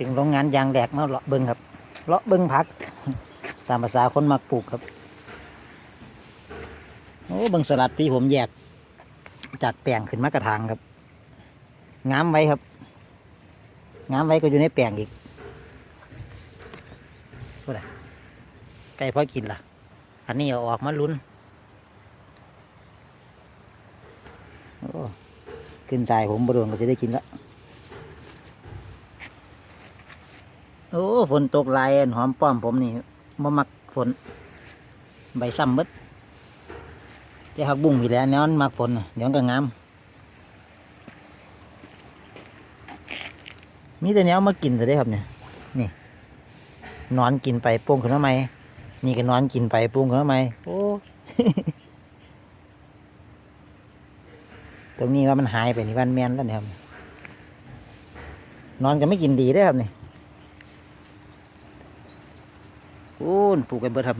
ถึงโรงงานยางแหลกมาเลาะเบิงครับ เลาะเบิงผัก ตามภาษาคนมักปลูกครับ โอ้เบิงสลัดพี่ผมแยก จากแปลงขึ้นมากระถางครับ งามไว้ครับ งามไว้ก็อยู่ในแปลงอีกว่าไรไก่พอกินล่ะ อันนี้เอาออกมาลุ้นโอ้ขึ้นใจผมบโดนก็จะได้กินแล้ว โอ้ฝนตกลายหอมป้อมผมนี่บ่มักฝน ใบซ้ำมดแต่หักบุ้งพี่แล้วแนวมันมักฝนเดี๋ยวมันก็งาม มีแต่แนวมากินแต่ได้ครับเนี่ยนี่นอนกินไปโป่งขึ้นมาใหม่นี่ก็นอนกินไปโป่งขึ้นมาใหม่โอ้ตรงนี้ว่ามันหายไปนี่วันแมนแล้วเนี่ยครับนอนก็ไม่กินดีได้ครับเนี่ โอ้ปลูกกันเบิดครับ